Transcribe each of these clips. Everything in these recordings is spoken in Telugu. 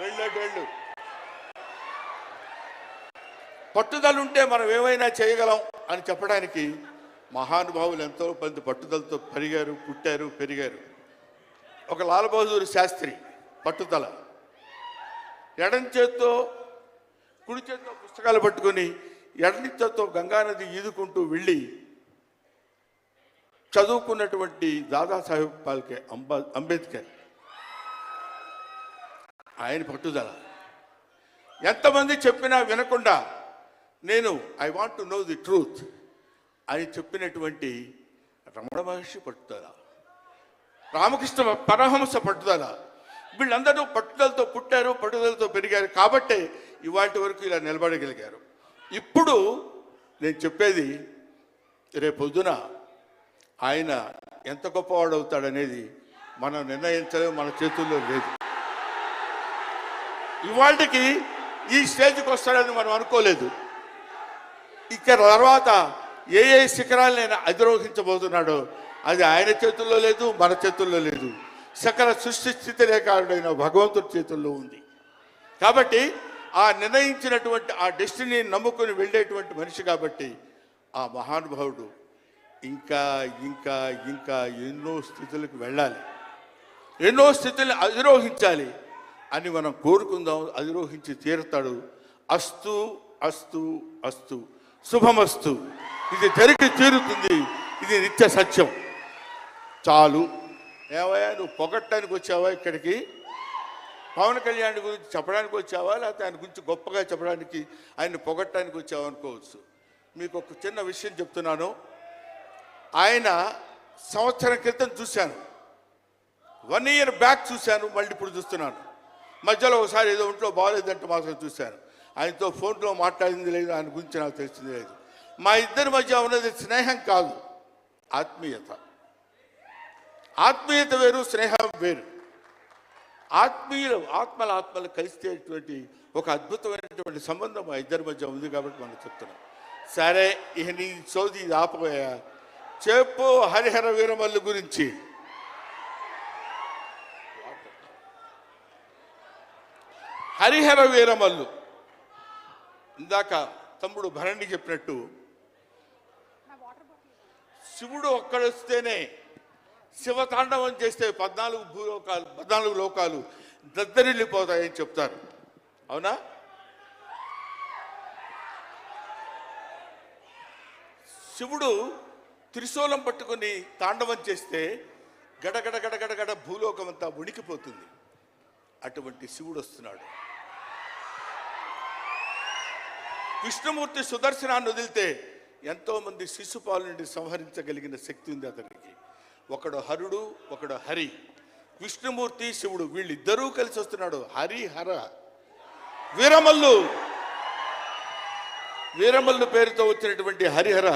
వెళ్ళేటు పట్టుదల ఉంటే మనం ఏమైనా చేయగలం అని చెప్పడానికి మహానుభావులు ఎంతో మంది పట్టుదలతో పెరిగారు పుట్టారు పెరిగారు. ఒక లాల్ బహదూర్ శాస్త్రి పట్టుదల. ఎడం చేత్తో కుడి చేత్తో పుస్తకాలు పట్టుకొని ఎడని చేత్తో గంగానది ఈదుకుంటూ వెళ్ళి చదువుకున్నటువంటి దాదాసాహెబ్ పాల్కే అంబా అంబేద్కర్. ఆయన పట్టుదల. ఎంతమంది చెప్పినా వినకుండా నేను I want to know the truth అని చెప్పినటువంటి రమణ మహర్షి పట్టుదల. రామకృష్ణ పరహంస పట్టుదల. వీళ్ళందరూ పట్టుదలతో పుట్టారు పట్టుదలతో పెరిగారు కాబట్టే ఇవాటి వరకు ఇలా నిలబడగలిగారు. ఇప్పుడు నేను చెప్పేది రేపొద్దున ఆయన ఎంత గొప్పవాడు అవుతాడనేది మనం నిర్ణయించలేము మన చేతుల్లో లేదు. ఇవాళకి ఈ స్టేజ్కి వస్తాడని మనం అనుకోలేదు. ఇక తర్వాత ఏ ఏ శిఖరాలు నేను అధిరోహించబోతున్నాడో అది ఆయన చేతుల్లో లేదు మన చేతుల్లో లేదు. సకల సృష్టి స్థితి రేఖాడైన భగవంతుడి చేతుల్లో ఉంది. కాబట్టి ఆ నిర్ణయించినటువంటి ఆ డెస్టినీ నమ్ముకొని వెళ్ళేటువంటి మనిషి కాబట్టి ఆ మహానుభావుడు ఇంకా ఇంకా ఇంకా ఎన్నో స్థితులకు వెళ్ళాలి. ఎన్నో స్థితులను అధిరోహించాలి. అని మనం కోరుకుందాం అధిరోహించి తీరుతాడు. అస్తు అస్తు అస్తు. శుభమస్తు. ఇది జరిగి తీరుతుంది. ఇది నిత్య సత్యం. చాలు. ఏమయ్యా నువ్వు పొగట్టడానికి వచ్చావా ఇక్కడికి? పవన్ కళ్యాణ్ గురించి చెప్పడానికి వచ్చావా? లేకపోతే ఆయన గురించి గొప్పగా చెప్పడానికి ఆయన పొగట్టడానికి వచ్చావా అనుకోవచ్చు. మీకు ఒక చిన్న విషయం చెప్తున్నాను. ఆయన సంవత్సరం క్రితం చూశాను. వన్ ఇయర్ బ్యాక్ చూశాను మళ్ళీ ఇప్పుడు చూస్తున్నాను. మధ్యలో ఒకసారి ఏదో ఒంట్లో బాగాలేదంటే మాత్రం చూశాను. ఆయనతో ఫోన్లో మాట్లాడింది లేదు ఆయన గురించి నాకు తెలిసింది లేదు. మా ఇద్దరి మధ్య ఉన్నది స్నేహం కాదు ఆత్మీయత. ఆత్మీయత వేరు స్నేహం వేరు. ఆత్మీయులు ఆత్మల ఆత్మలు కలిసేటువంటి ఒక అద్భుతమైనటువంటి సంబంధం మా ఇద్దరి మధ్య ఉంది కాబట్టి మనం చెప్తున్నాం. సరే ఇక నీ సోది ఇది ఆపబోయా చెప్పు హరిహర వీరమల్లు గురించి. హరిహర వీరమల్లు. ఇందాక తమ్ముడు భరణి చెప్పినట్టు శివుడు ఒక్కడొస్తేనే శివతాండవం చేస్తే పద్నాలుగు భూలోకాలు పద్నాలుగు లోకాలు దద్దరిల్లిపోతాయని చెప్తారు. అవునా? శివుడు త్రిశూలం పట్టుకొని తాండవం చేస్తే గడగడ గడగడ గడ భూలోకం అంతా ఉణికిపోతుంది అటువంటి శివుడు వస్తున్నాడు విష్ణుమూర్తి సుదర్శనాన్ని వదిలితే ఎంతోమంది శిశుపాలు నుండి సంహరించగలిగిన శక్తి ఉంది అతనికి. ఒకడు హరుడు ఒకడు హరి. విష్ణుమూర్తి శివుడు వీళ్ళిద్దరూ కలిసి వస్తున్నాడు. హరి హర. వీరమల్లు. వీరమల్లు పేరుతో వచ్చినటువంటి హరిహర.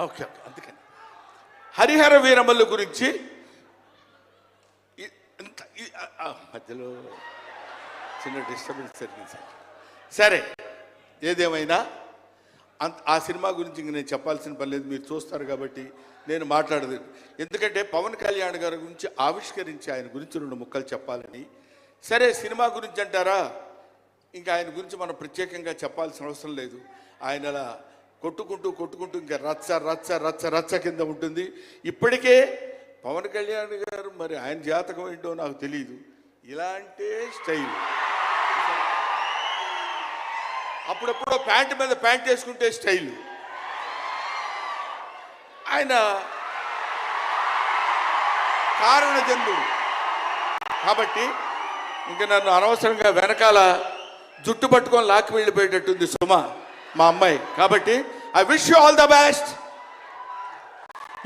ఓకే అందుకని. హరిహర వీరమల్లు గురించి మధ్యలో చిన్న డిస్టర్బెన్స్ జరిగింది సార్. సరే ఏదేమైనా అంత ఆ సినిమా గురించి ఇంక నేను చెప్పాల్సిన పని లేదు మీరు చూస్తారు కాబట్టి నేను మాట్లాడదు. ఎందుకంటే పవన్ కళ్యాణ్ గారి గురించి ఆవిష్కరించి ఆయన గురించి రెండు ముక్కలు చెప్పాలని. సరే సినిమా గురించి అంటారా? ఇంకా ఆయన గురించి మనం ప్రత్యేకంగా చెప్పాల్సిన అవసరం లేదు. ఆయన అలా కొట్టుకుంటూ కొట్టుకుంటూ ఇంకా రచ్చ రచ్చ రచ్చ రచ్చ కింద ఉంటుంది. ఇప్పటికే పవన్ కళ్యాణ్ గారు మరి ఆయన జాతకం ఏంటో నాకు తెలియదు ఇలాంటి స్టైల్. అప్పుడప్పుడు ప్యాంట్ మీద ప్యాంట్ వేసుకుంటే స్టైల్. ఆయన కారణ జన్ముడు కాబట్టి ఇంకా నన్ను అనవసరంగా వెనకాల జుట్టు పట్టుకొని లాక్కి వెళ్ళిపోయేటట్టుంది సుమ మా అమ్మాయి. కాబట్టి I wish you all the best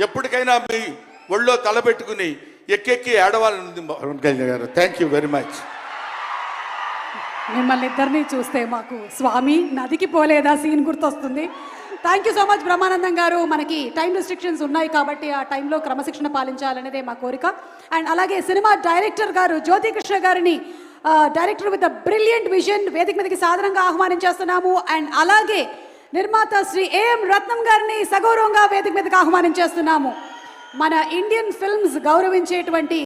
ఎప్పటికైనా మీ ఒళ్ళో తలబెట్టుకుని ఎక్కెక్కి ఏడవాలని ఉంది పవన్ కళ్యాణ్ గారు థ్యాంక్ యూ వెరీ మచ్ మిమ్మల్ని ఇద్దరిని చూస్తే మాకు స్వామి నదికి పోలేదా సీన్ గుర్తొస్తుంది. Thank you so much Brahmanandam garu. మనకి టైం రెస్ట్రిక్షన్స్ ఉన్నాయి కాబట్టి ఆ టైంలో క్రమశిక్షణ పాలించాలనేదే మా కోరిక. అండ్ అలాగే సినిమా డైరెక్టర్ గారు జ్యోతి కృష్ణ గారిని డైరెక్టర్ విత్ బ్రిలియంట్ విజన్ వేదిక మీదకి సాధారణంగా ఆహ్వానించేస్తున్నాము. అండ్ అలాగే నిర్మాత శ్రీ ఏఎం రత్నం గారిని సగౌరవంగా వేదిక మీదకి ఆహ్వానించేస్తున్నాము. మన ఇండియన్ ఫిల్మ్స్ గౌరవించేటువంటి